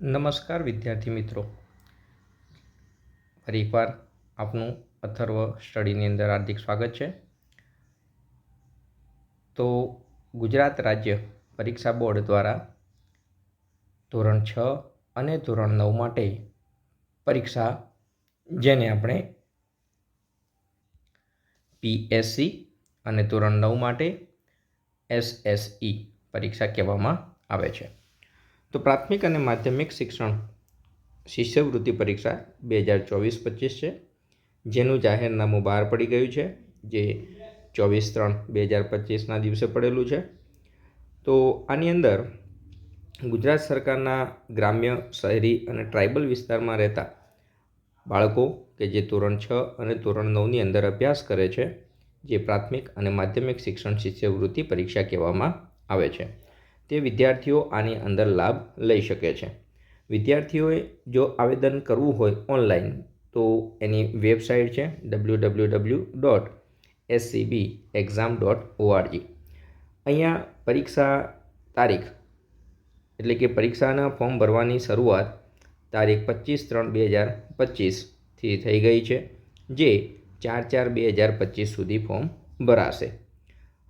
નમસ્કાર વિદ્યાર્થી મિત્રો. ફરી એકવાર આપનું અથર્વ સ્ટડીની અંદર હાર્દિક સ્વાગત છે. તો ગુજરાત રાજ્ય પરીક્ષા બોર્ડ દ્વારા ધોરણ છ અને ધોરણ નવ માટે પરીક્ષા જેને આપણે પીએસસી અને ધોરણ નવ માટે એસએસઈ પરીક્ષા કહેવામાં આવે છે. તો પ્રાથમિક અને માધ્યમિક શિક્ષણ શિષ્યવૃત્તિ પરીક્ષા બે હજાર ચોવીસ પચીસ છે, જેનું જાહેરનામું બહાર પડી ગયું છે, જે ચોવીસ ત્રણ બે હજાર પચીસના દિવસે પડેલું છે. તો આની અંદર ગુજરાત સરકારના ગ્રામ્ય, શહેરી અને ટ્રાઇબલ વિસ્તારમાં રહેતા બાળકો કે જે ધોરણ છ અને ધોરણ નવની અંદર અભ્યાસ કરે છે, જે પ્રાથમિક અને માધ્યમિક શિક્ષણ શિષ્યવૃત્તિ પરીક્ષા કહેવામાં આવે છે. તે વિદ્યાર્થીઓ આની અંદર લાભ લઈ શકે છે. વિદ્યાર્થીઓએ જો આવેદન કરવું હોય ઓનલાઈન, તો એની વેબસાઇટ છે W W W dot SCB exam dot ORG અહીંયા પરીક્ષા તારીખ, એટલે કે પરીક્ષાના ફોર્મ ભરવાની શરૂઆત તારીખ પચીસ ત્રણ બે હજાર પચીસથી થઈ ગઈ છે જે ચાર ચાર બે હજાર પચીસ સુધી ફોર્મ ભરાશે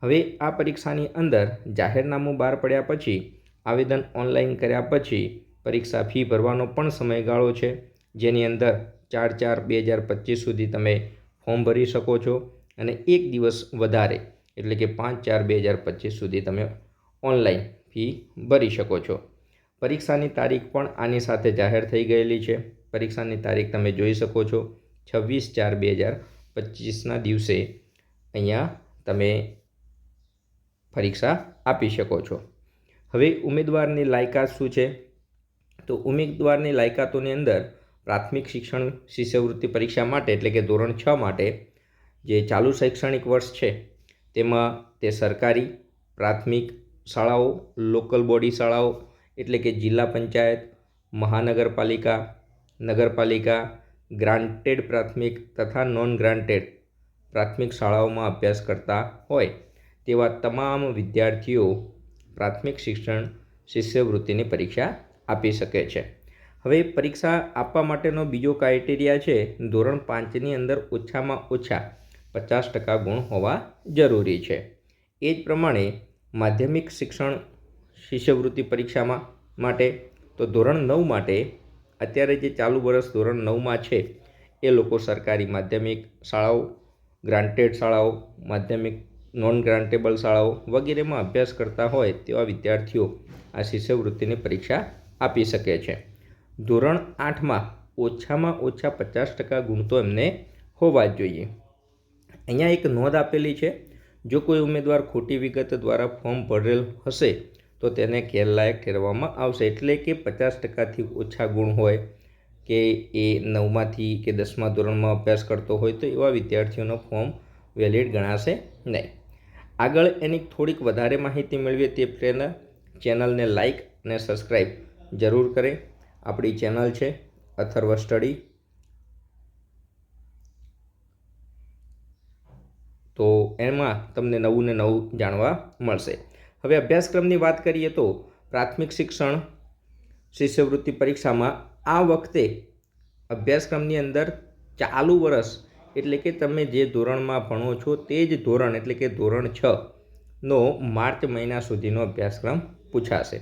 હવે આ પરીક્ષાની અંદર જાહેરનામું બહાર પડ્યા પછી, આવેદન ઓનલાઈન કર્યા પછી પરીક્ષા ફી ભરવાનો પણ સમયગાળો છે. જેની અંદર ચાર ચાર બે હજાર પચીસ સુધી તમે ફોર્મ ભરી શકો છો અને એક દિવસ વધારે, એટલે કે પાંચ ચાર બે હજાર પચીસ સુધી તમે ઓનલાઈન ફી ભરી શકો છો. પરીક્ષાની તારીખ પણ આની સાથે જાહેર થઈ ગયેલી છે. પરીક્ષાની તારીખ તમે જોઈ શકો છો. છવ્વીસ ચાર બે હજાર પચીસના દિવસે અહીંયા તમે પરીક્ષા આપી શકો છો. હવે ઉમેદવારની લાયકાત શું છે? તો ઉમેદવારની લાયકાતોની અંદર પ્રાથમિક શિક્ષણ શિષ્યવૃત્તિ પરીક્ષા માટે એટલે કે ધોરણ છ માટે જે ચાલુ શૈક્ષણિક વર્ષ છે, તેમાં તે સરકારી, પ્રાથમિક શાળાઓ, લોકલ બોડી શાળાઓ એટલે કે જિલ્લા પંચાયત, મહાનગરપાલિકા, નગરપાલિકા, ગ્રાન્ટેડ પ્રાથમિક તથા નોન ગ્રાન્ટેડ પ્રાથમિક શાળાઓમાં અભ્યાસ કરતા હોય. તેવા તમામ વિદ્યાર્થીઓ પ્રાથમિક શિક્ષણ શિષ્યવૃત્તિની પરીક્ષા આપી શકે છે. હવે પરીક્ષા આપવા માટેનો બીજો ક્રાઇટેરિયા છે, ધોરણ પાંચની અંદર ઓછામાં ઓછા પચાસ ટકા ગુણ હોવા જરૂરી છે. એ જ પ્રમાણે માધ્યમિક શિક્ષણ શિષ્યવૃત્તિ પરીક્ષામાં માટે તો ધોરણ નવ માટે અત્યારે જે ચાલુ વર્ષ ધોરણ નવમાં છે, એ લોકો સરકારી માધ્યમિક શાળાઓ ગ્રાન્ટેડ શાળાઓ, માધ્યમિક નોન ગ્રાન્ટેબલ શાળાઓ વગેરેમાં અભ્યાસ કરતા હોય તેવા વિદ્યાર્થીઓ આ શિષ્યવૃત્તિની પરીક્ષા આપી શકે છે. ધોરણ આઠમાં ઓછામાં ઓછા પચાસ ટકા ગુણ તો એમને હોવા જ જોઈએ. અહીંયા એક નોંધ આપેલી છે, જો કોઈ ઉમેદવાર ખોટી વિગત દ્વારા ફોર્મ ભરેલ હશે, તો તેને ગેરલાયક ઠેરવવામાં આવશે. એટલે કે પચાસ ટકાથી ઓછા ગુણ હોય કે એ નવમાંથી કે દસમા ધોરણમાં અભ્યાસ કરતો હોય તો એવા વિદ્યાર્થીઓનો ફોર્મ વેલિડ ગણાશે નહીં. આગળ એની થોડીક વધારે માહિતી મેળવીએ તે પહેલાં ચેનલને લાઇક અને સબસ્ક્રાઈબ જરૂર કરે. આપણી ચેનલ છે અથર્વ સ્ટડી. તો એમાં તમને નવું ને નવું જાણવા મળશે. હવે અભ્યાસક્રમની વાત કરીએ તો પ્રાથમિક શિક્ષણ શિષ્યવૃત્તિ પરીક્ષામાં આ વખતે અભ્યાસક્રમની અંદર ચાલુ વર્ષ એટલે કે તમે જે ધોરણમાં ભણો છો તે જ ધોરણ, એટલે કે ધોરણ છ નો માર્ચ મહિના સુધીનો અભ્યાસક્રમ પૂછાશે.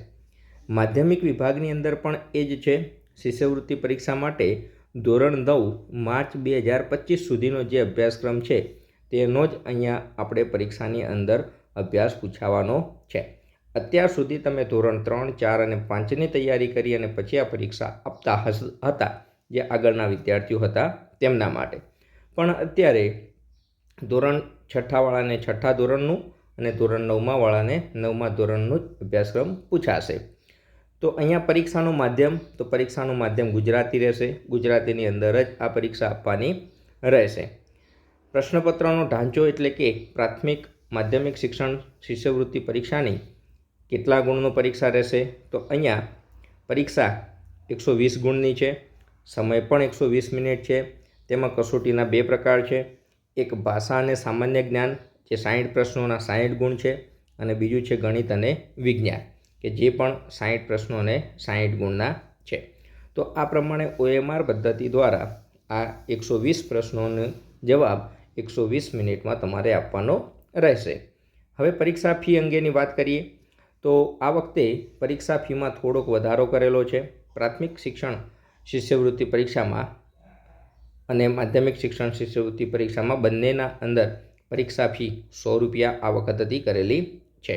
માધ્યમિક વિભાગની અંદર પણ એ જ છે. શિષ્યવૃત્તિ પરીક્ષા માટે ધોરણ નવ માર્ચ બે હજાર પચીસ સુધીનો જે અભ્યાસક્રમ છે તેનો જ અહીંયા આપણે પરીક્ષાની અંદર અભ્યાસ પૂછાવાનો છે. અત્યાર સુધી તમે ધોરણ ત્રણ, ચાર અને પાંચની તૈયારી કરી અને પછી આ પરીક્ષા આપતા હતા જે આગળના વિદ્યાર્થીઓ હતા તેમના માટે. પણ અત્યારે ધોરણ છઠ્ઠાવાળાને છઠ્ઠા ધોરણનું અને ધોરણ નવમા વાળાને નવમા ધોરણનું જ અભ્યાસક્રમ પૂછાશે. તો અહીંયા પરીક્ષાનું માધ્યમ, તો પરીક્ષાનું માધ્યમ ગુજરાતી રહેશે. ગુજરાતીની અંદર જ આ પરીક્ષા આપવાની રહેશે. પ્રશ્નપત્રનો ઢાંચો એટલે કે પ્રાથમિક માધ્યમિક શિક્ષણ શિષ્યવૃત્તિ પરીક્ષાની કેટલા ગુણનો પરીક્ષા રહેશે? તો અહીંયા પરીક્ષા એકસો વીસ ગુણની છે, સમય પણ એકસો વીસ મિનિટ છે તેમાં કસોટીના બે પ્રકાર છે. એક ભાષા અને સામાન્ય જ્ઞાન, જે સાઠ પ્રશ્નોના સાઠ ગુણ છે. અને બીજું છે ગણિત અને વિજ્ઞાન, કે જે પણ સાઠ પ્રશ્નો અને સાઠ ગુણના છે. તો આ પ્રમાણે ઓએમઆર પદ્ધતિ દ્વારા આ એકસો વીસ પ્રશ્નોનો જવાબ એકસો વીસ મિનિટમાં તમારે આપવાનો રહેશે. હવે પરીક્ષા ફી અંગેની વાત કરીએ. તો આ વખતે પરીક્ષા ફીમાં થોડોક વધારો કરેલો છે. પ્રાથમિક શિક્ષણ શિષ્યવૃત્તિ પરીક્ષામાં અને માધ્યમિક શિક્ષણ શિષ્યવૃત્તિ પરીક્ષામાં બંનેના અંદર પરીક્ષા ફી સો રૂપિયા આ વખતથી કરેલી છે.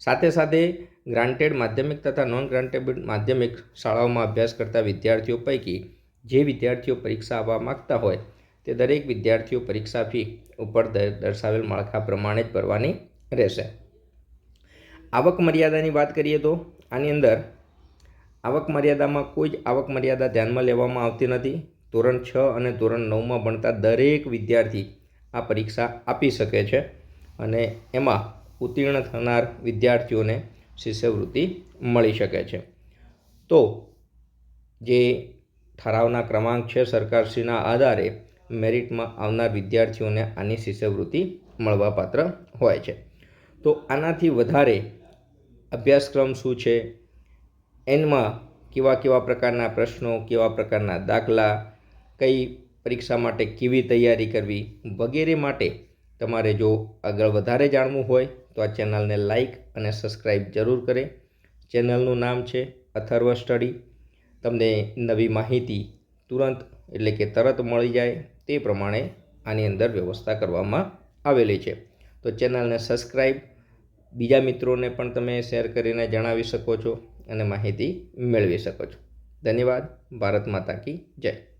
સાથે સાથે ગ્રાન્ટેડ માધ્યમિક તથા નોન ગ્રાન્ટેડ માધ્યમિક શાળાઓમાં અભ્યાસ કરતા વિદ્યાર્થીઓ પૈકી જે વિદ્યાર્થીઓ પરીક્ષા આપવા માગતા હોય તે દરેક વિદ્યાર્થીઓ પરીક્ષા ફી ઉપર દર્શાવેલ માળખા પ્રમાણે જ ભરવાની રહેશે. આવક મર્યાદાની વાત કરીએ તો આની અંદર આવક મર્યાદામાં કોઈ જ આવક મર્યાદા ધ્યાનમાં લેવામાં આવતી નથી. ધોરણ છ અને ધોરણ નવમાં ભણતા દરેક વિદ્યાર્થી આ પરીક્ષા આપી શકે છે અને એમાં ઉત્તીર્ણ થનાર વિદ્યાર્થીઓને શિષ્યવૃત્તિ મળી શકે છે. તો જે ઠરાવના ક્રમાંક છે સરકારશ્રીના આધારે મેરિટમાં આવનાર વિદ્યાર્થીઓને આની શિષ્યવૃત્તિ મળવાપાત્ર હોય છે. તો આનાથી વધારે અભ્યાસક્રમ શું છે? એનમાં કેવા કેવા પ્રકારના પ્રશ્નો, કેવા પ્રકારના દાખલા કઈ પરીક્ષા માટે કેવી તૈયારી કરવી વગેરે માટે તમારે જો આગળ વધારે જાણવું હોય તો આ ચેનલને લાઇક અને સબસ્ક્રાઈબ જરૂર કરે. ચેનલનું નામ છે અથર્વ સ્ટડી. તમને નવી માહિતી તુરંત એટલે કે તરત મળી જાય તે પ્રમાણે આની અંદર વ્યવસ્થા કરવામાં આવેલી છે. તો ચેનલને સબસ્ક્રાઈબ, બીજા મિત્રોને પણ તમે શેર કરીને જણાવી શકો છો અને માહિતી મેળવી શકો છો. ધન્યવાદ. ભારત માતા કી જય.